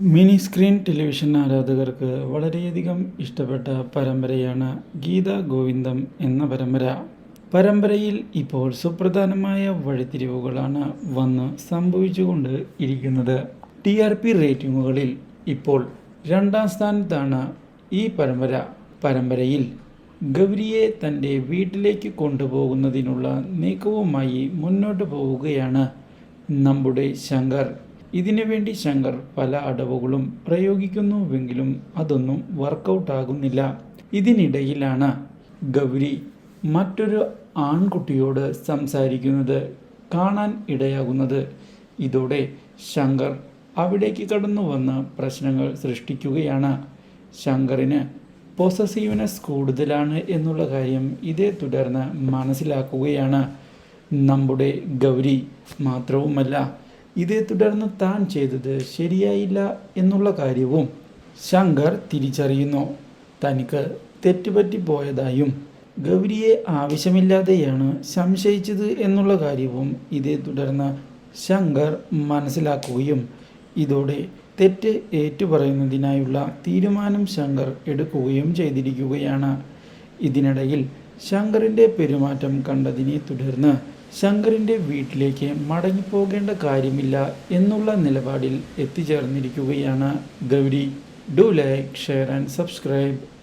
Mini screen television ആരാധകർക്ക് വളരെയധികം ഇഷ്ടപ്പെട്ട പരമ്പരയാണ് ഗീത ഗോവിന്ദം എന്ന പരമ്പര. പരമ്പരയിൽ ഇപ്പോൾ സുപ്രധാനമായ വഴിത്തിരിവുകളാണ് വന്ന് സംഭവിച്ചുകൊണ്ട് ഇരിക്കുന്നത്. ടി ആർ പി റേറ്റിംഗുകളിൽ ഇപ്പോൾ രണ്ടാം സ്ഥാനത്താണ് ഈ പരമ്പര. പരമ്പരയിൽ ഗൗരിയെ തന്റെ വീട്ടിലേക്ക് കൊണ്ടുപോകുന്നതിനുള്ള നീക്കവുമായി മുന്നോട്ട് പോവുകയാണ് നമ്മുടെ ശങ്കർ. ഇതിനുവേണ്ടി ശങ്കർ പല അടവുകളും പ്രയോഗിക്കുന്നുവെങ്കിലും അതൊന്നും വർക്കൗട്ട് ആകുന്നില്ല ഇതിനിടയിലാണ് ഗൗരി മറ്റൊരു ആൺകുട്ടിയോട് സംസാരിക്കുന്നത് കാണാൻ ഇടയാകുന്നത്. ഇതോടെ ശങ്കർ അവിടേക്ക് കടന്നു വന്ന് പ്രശ്നങ്ങൾ സൃഷ്ടിക്കുകയാണ്. ശങ്കറിന് പൊസസീവ്നെസ് കൂടുതലാണ് എന്നുള്ള കാര്യം ഇതേ തുടർന്ന് മനസ്സിലാക്കുകയാണ്. നമ്മുടെ ഗൗരി മാത്രവുമല്ല ഇതേ തുടർന്ന് താൻ ചെയ്തത് ശരിയായില്ല എന്നുള്ള കാര്യവും ശങ്കർ തിരിച്ചറിയുന്നു. തനിക്ക് തെറ്റുപറ്റിപ്പോയതായും ഗൗരിയെ ആവശ്യമില്ലാതെയാണ് സംശയിച്ചത് എന്നുള്ള കാര്യവും ഇതേ തുടർന്ന് ശങ്കർ മനസ്സിലാക്കുകയും ഇതോടെ തെറ്റ് ഏറ്റുപറയുന്നതിനായുള്ള തീരുമാനം ശങ്കർ എടുക്കുകയും ചെയ്തിരിക്കുകയാണ്. ഇതിനിടയിൽ ശങ്കറിന്റെ പെരുമാറ്റം കണ്ടതിനെ തുടർന്ന് ശങ്കറിന്റെ വീട്ടിലേക്ക് മടങ്ങിപ്പോകേണ്ട കാര്യമില്ല എന്നുള്ള നിലപാടിൽ എത്തിച്ചേർന്നിരിക്കുകയാണ് Gauri. Do like share and subscribe